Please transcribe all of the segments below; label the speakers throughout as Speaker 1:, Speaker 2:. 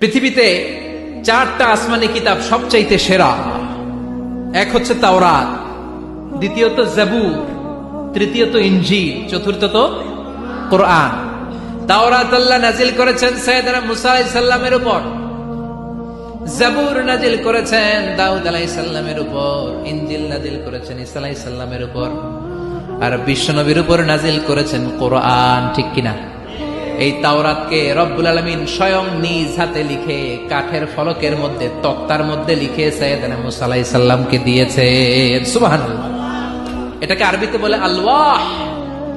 Speaker 1: পৃথিবীতে চারটা আসমানি কিতাব সবচাইতে সেরা। এক হচ্ছে তাওরাত, দ্বিতীয়ত জাবুর, তৃতীয়ত ইঞ্জি চতুর্থত কোরআন। তাওরাত আল্লাহ নাজিল করেছেন সৈয়দনা মুসা আলাইহিস সাল্লামের উপর। জাবুর নাজিল করেছেন দাউদ আলাইহিস সাল্লামের উপর। ইঞ্জিল নাজিল করেছেন ঈসা আলাইহিস সাল্লামের উপর। আর বিশ্বনবীর উপর নাজিল করেছেন কোরআন, ঠিক কিনা? এই তাওরাতকে রব্বুল আলমিন স্বয়ং নিজ হাতে লিখে কাঠের ফলকের মধ্যে, তক্তার মধ্যে লিখে সৈয়দনা মুসা আলাইহিস সাল্লামকে দিয়েছে সুবহানাল্লাহ। এটাকে আরবিতে বলে আলওয়াহ।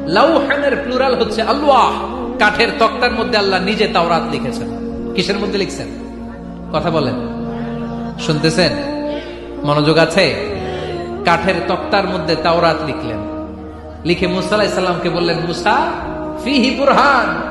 Speaker 1: লাউহানের প্লুরাল হচ্ছে আলওয়াহ। কাঠের তক্তার মধ্যে আল্লাহ নিজে তাওরাত লিখেছেন। কিসের মধ্যে লিখছেন? কথা বলেন। শুনতেছেন? মনোযোগ আছে? কাঠের তক্তার মধ্যে তাওরাত লিখলেন। লিখে মুসা বললেন, মুসা, ফিহি বুরহান।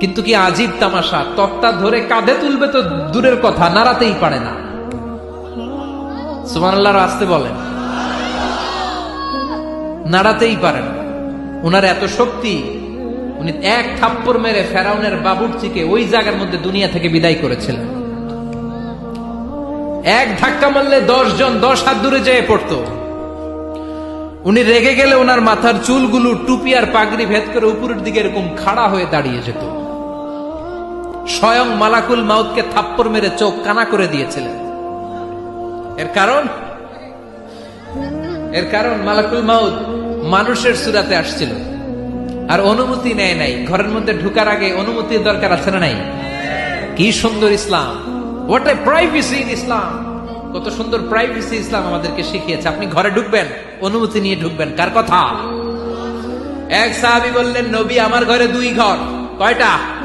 Speaker 1: কিন্তু কি আজীব তামাশা? তক্তা ধরে কাঁধে তুলবে তো দূরের কথা, নাড়াতেই পারে না। সুমান আল্লাহর আসতে বলেন। নাড়াতেই পারেন উনার এত শক্তি, উনি এক থাপ্পড় মেরে ফেরাউনের বাবুরচিকে ওই জায়গার মধ্যে দুনিয়া থেকে বিদায় করেছিলেন। এক ধাক্কা মারলে দশ জন দশ হাত দূরে যেয়ে পড়তো। উনি রেগে গেলে ওনার মাথার চুলগুলো টুপি আর পাগড়ি ভেদ করে উপরের দিকে এরকম খাড়া হয়ে দাঁড়িয়ে যেত। স্বয়ং মালাকুল মাউতকে থাপ্পড় মেরে চোখ কানা করে দিয়েছিলেন। এর কারণ? এর কারণ মালাকুল মাউত মানুষের সুরাতে আসছিল। আর অনুমতি নেয় নাই। ঘরের মধ্যে ঢুকার আগে অনুমতির দরকার আছে না নাই? কি সুন্দর Islam. What a privacy in Islam কত সুন্দর প্রাইভেসি ইসলাম আমাদেরকে শিখিয়েছে। আপনি ঘরে ঢুকবেন, অনুমতি নিয়ে ঢুকবেন। কার কথা? এক সাহাবি বললেন, নবী, আমার ঘরে দুই ঘর। কয়টা?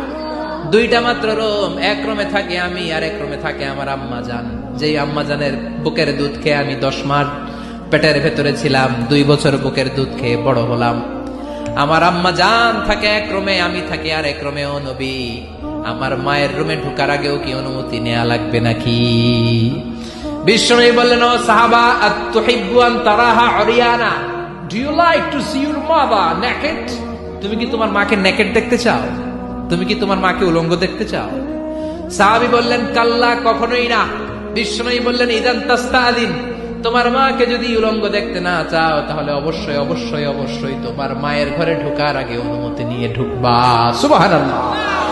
Speaker 1: দুইটা মাত্র রুম, এক রুমে থাকি আমি আর এক রুমে থাকে আমার আম্মা জান। যেই আম্মা জানের বুকের দুধ খেয়ে আমি দশ মাস পেটের ভেতরে ছিলাম, দুই বছর বুকের দুধ খেয়ে বড় হলাম। আমার আম্মা জান থাকে এক রুমে, আমি থাকি আর এক রুমে, ও নবী। আমার মায়ের রুমে ঢুকার আগেও কি অনুমতি নেওয়া লাগবে নাকি? বিশ্বনবী বললেন, ও সাহাবা, আত্তুহিব্বু আন তারাহা Haryana do you like to see your mother naked তুমি কি তোমার মাকে নেকেড দেখতে চাও? তুমি কি তোমার মাকে উলঙ্গ দেখতে চাও? সাহাবি বললেন, কাল্লা, কখনোই না। বিশ্বনবী বললেন, ইদান তাস্তাদিন, তোমার মাকে যদি উলঙ্গ দেখতে না চাও, তাহলে অবশ্যই অবশ্যই অবশ্যই তোমার মায়ের ঘরে ঢোকার আগে অনুমতি নিয়ে ঢুকবা। সুবহানাল্লাহ।